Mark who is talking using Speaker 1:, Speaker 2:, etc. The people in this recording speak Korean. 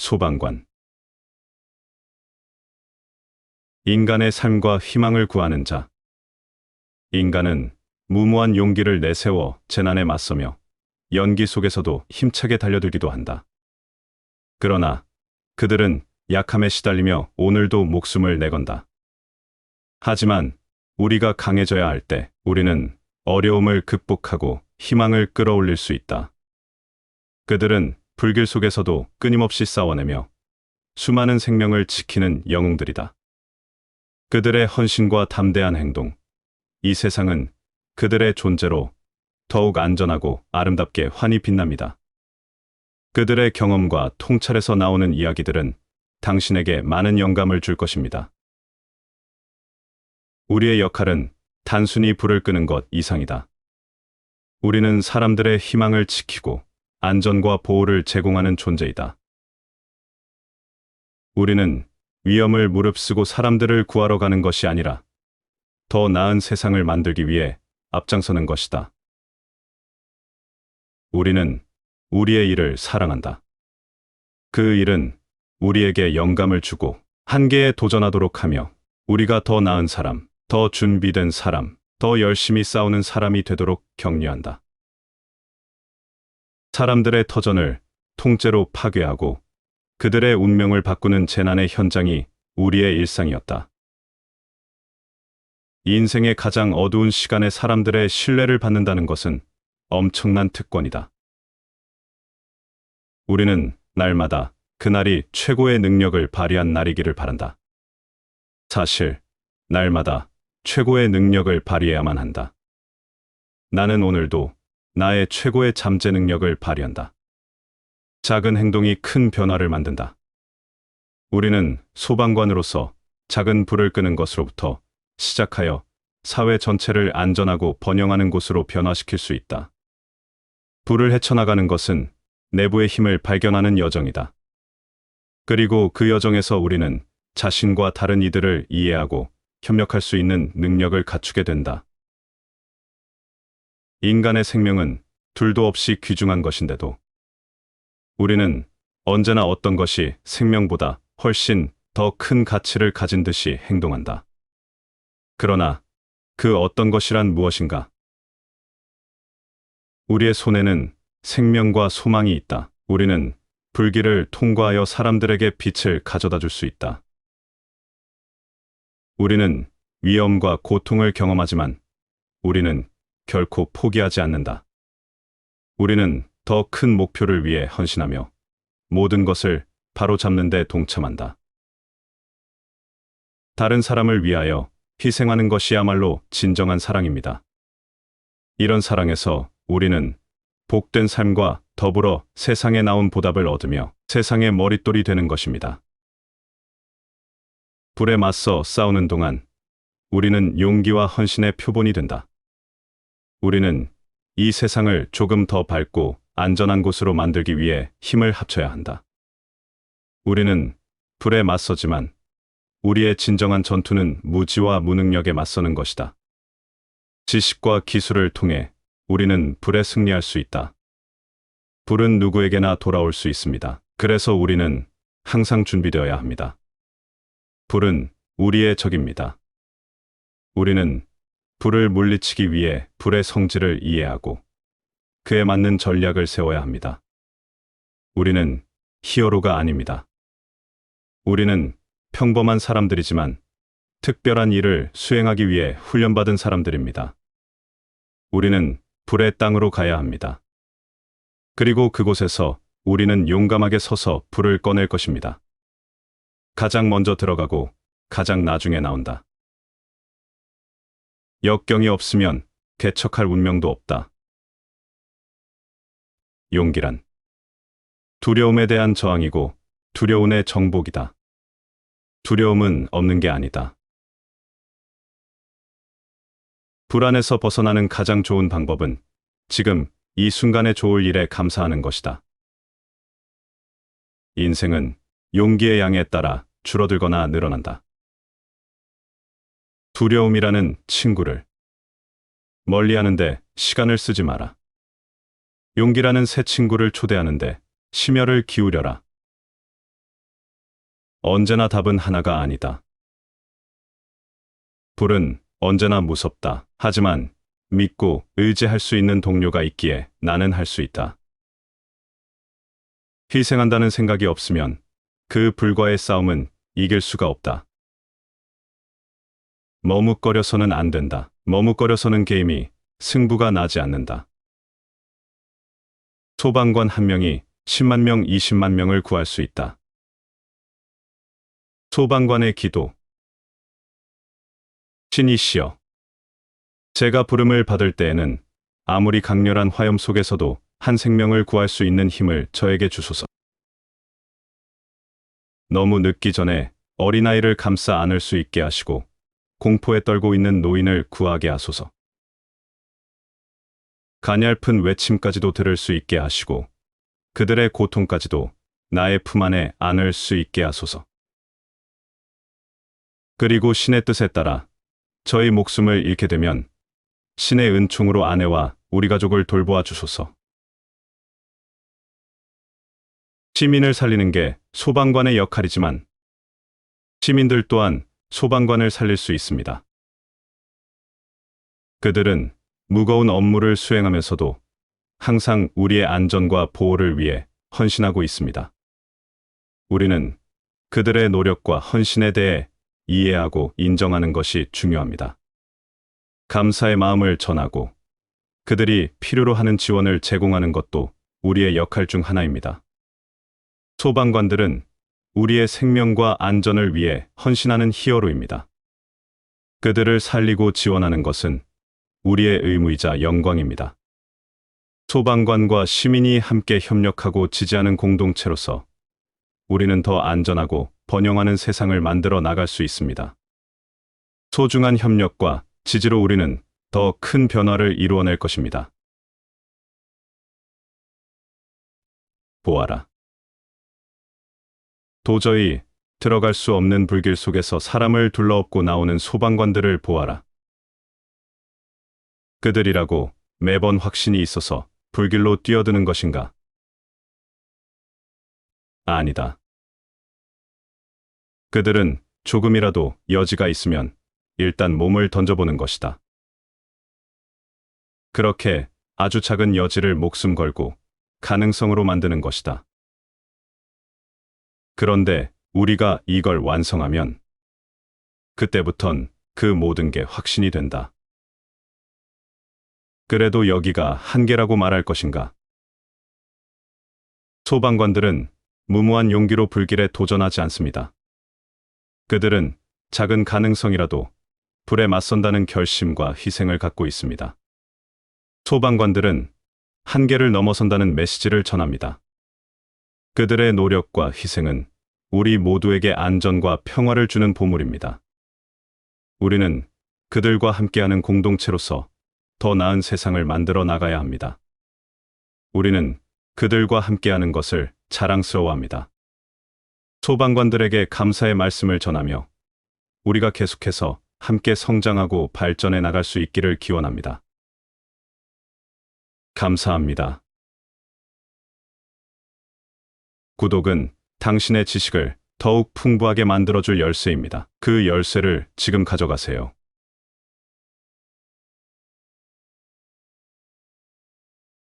Speaker 1: 소방관. 인간의 삶과 희망을 구하는 자. 인간은 무모한 용기를 내세워 재난에 맞서며 연기 속에서도 힘차게 달려들기도 한다. 그러나 그들은 약함에 시달리며 오늘도 목숨을 내건다. 하지만 우리가 강해져야 할 때 우리는 어려움을 극복하고 희망을 끌어올릴 수 있다. 그들은 불길 속에서도 끊임없이 싸워내며 수많은 생명을 지키는 영웅들이다. 그들의 헌신과 담대한 행동, 이 세상은 그들의 존재로 더욱 안전하고 아름답게 환히 빛납니다. 그들의 경험과 통찰에서 나오는 이야기들은 당신에게 많은 영감을 줄 것입니다. 우리의 역할은 단순히 불을 끄는 것 이상이다. 우리는 사람들의 희망을 지키고 안전과 보호를 제공하는 존재이다. 우리는 위험을 무릅쓰고 사람들을 구하러 가는 것이 아니라 더 나은 세상을 만들기 위해 앞장서는 것이다. 우리는 우리의 일을 사랑한다. 그 일은 우리에게 영감을 주고 한계에 도전하도록 하며 우리가 더 나은 사람, 더 준비된 사람, 더 열심히 싸우는 사람이 되도록 격려한다. 사람들의 터전을 통째로 파괴하고 그들의 운명을 바꾸는 재난의 현장이 우리의 일상이었다. 인생의 가장 어두운 시간에 사람들의 신뢰를 받는다는 것은 엄청난 특권이다. 우리는 날마다 그날이 최고의 능력을 발휘한 날이기를 바란다. 사실, 날마다 최고의 능력을 발휘해야만 한다. 나는 오늘도 나의 최고의 잠재 능력을 발휘한다. 작은 행동이 큰 변화를 만든다. 우리는 소방관으로서 작은 불을 끄는 것으로부터 시작하여 사회 전체를 안전하고 번영하는 곳으로 변화시킬 수 있다. 불을 헤쳐나가는 것은 내부의 힘을 발견하는 여정이다. 그리고 그 여정에서 우리는 자신과 다른 이들을 이해하고 협력할 수 있는 능력을 갖추게 된다. 인간의 생명은 둘도 없이 귀중한 것인데도 우리는 언제나 어떤 것이 생명보다 훨씬 더 큰 가치를 가진 듯이 행동한다. 그러나 그 어떤 것이란 무엇인가? 우리의 손에는 생명과 소망이 있다. 우리는 불길을 통과하여 사람들에게 빛을 가져다 줄 수 있다. 우리는 위험과 고통을 경험하지만 우리는 결코 포기하지 않는다. 우리는 더 큰 목표를 위해 헌신하며 모든 것을 바로 잡는 데 동참한다. 다른 사람을 위하여 희생하는 것이야말로 진정한 사랑입니다. 이런 사랑에서 우리는 복된 삶과 더불어 세상에 나온 보답을 얻으며 세상의 머릿돌이 되는 것입니다. 불에 맞서 싸우는 동안 우리는 용기와 헌신의 표본이 된다. 우리는 이 세상을 조금 더 밝고 안전한 곳으로 만들기 위해 힘을 합쳐야 한다. 우리는 불에 맞서지만 우리의 진정한 전투는 무지와 무능력에 맞서는 것이다. 지식과 기술을 통해 우리는 불에 승리할 수 있다. 불은 누구에게나 돌아올 수 있습니다. 그래서 우리는 항상 준비되어야 합니다. 불은 우리의 적입니다. 우리는 불을 물리치기 위해 불의 성질을 이해하고 그에 맞는 전략을 세워야 합니다. 우리는 히어로가 아닙니다. 우리는 평범한 사람들이지만 특별한 일을 수행하기 위해 훈련받은 사람들입니다. 우리는 불의 땅으로 가야 합니다. 그리고 그곳에서 우리는 용감하게 서서 불을 꺼낼 것입니다. 가장 먼저 들어가고 가장 나중에 나온다. 역경이 없으면 개척할 운명도 없다. 용기란 두려움에 대한 저항이고 두려움의 정복이다. 두려움은 없는 게 아니다. 불안에서 벗어나는 가장 좋은 방법은 지금 이 순간에 좋을 일에 감사하는 것이다. 인생은 용기의 양에 따라 줄어들거나 늘어난다. 두려움이라는 친구를 멀리 하는데 시간을 쓰지 마라. 용기라는 새 친구를 초대하는데 심혈을 기울여라. 언제나 답은 하나가 아니다. 불은 언제나 무섭다. 하지만 믿고 의지할 수 있는 동료가 있기에 나는 할 수 있다. 희생한다는 생각이 없으면 그 불과의 싸움은 이길 수가 없다. 머뭇거려서는 안 된다. 머뭇거려서는 게임이 승부가 나지 않는다. 소방관 한 명이 10만 명, 20만 명을 구할 수 있다. 소방관의 기도. 신이시여. 제가 부름을 받을 때에는 아무리 강렬한 화염 속에서도 한 생명을 구할 수 있는 힘을 저에게 주소서. 너무 늦기 전에 어린아이를 감싸 안을 수 있게 하시고 공포에 떨고 있는 노인을 구하게 하소서. 가냘픈 외침까지도 들을 수 있게 하시고 그들의 고통까지도 나의 품 안에 안을 수 있게 하소서. 그리고 신의 뜻에 따라 저희 목숨을 잃게 되면 신의 은총으로 아내와 우리 가족을 돌보아 주소서. 시민을 살리는 게 소방관의 역할이지만 시민들 또한 소방관을 살릴 수 있습니다. 그들은 무거운 업무를 수행하면서도 항상 우리의 안전과 보호를 위해 헌신하고 있습니다. 우리는 그들의 노력과 헌신에 대해 이해하고 인정하는 것이 중요합니다. 감사의 마음을 전하고 그들이 필요로 하는 지원을 제공하는 것도 우리의 역할 중 하나입니다. 소방관들은 우리의 생명과 안전을 위해 헌신하는 히어로입니다. 그들을 살리고 지원하는 것은 우리의 의무이자 영광입니다. 소방관과 시민이 함께 협력하고 지지하는 공동체로서 우리는 더 안전하고 번영하는 세상을 만들어 나갈 수 있습니다. 소중한 협력과 지지로 우리는 더 큰 변화를 이루어낼 것입니다. 보아라. 도저히 들어갈 수 없는 불길 속에서 사람을 둘러엎고 나오는 소방관들을 보아라. 그들이라고 매번 확신이 있어서 불길로 뛰어드는 것인가? 아니다. 그들은 조금이라도 여지가 있으면 일단 몸을 던져보는 것이다. 그렇게 아주 작은 여지를 목숨 걸고 가능성으로 만드는 것이다. 그런데 우리가 이걸 완성하면 그때부턴 그 모든 게 확신이 된다. 그래도 여기가 한계라고 말할 것인가? 소방관들은 무모한 용기로 불길에 도전하지 않습니다. 그들은 작은 가능성이라도 불에 맞선다는 결심과 희생을 갖고 있습니다. 소방관들은 한계를 넘어선다는 메시지를 전합니다. 그들의 노력과 희생은 우리 모두에게 안전과 평화를 주는 보물입니다. 우리는 그들과 함께하는 공동체로서 더 나은 세상을 만들어 나가야 합니다. 우리는 그들과 함께하는 것을 자랑스러워합니다. 소방관들에게 감사의 말씀을 전하며 우리가 계속해서 함께 성장하고 발전해 나갈 수 있기를 기원합니다. 감사합니다. 구독은 당신의 지식을 더욱 풍부하게 만들어줄 열쇠입니다. 그 열쇠를 지금 가져가세요.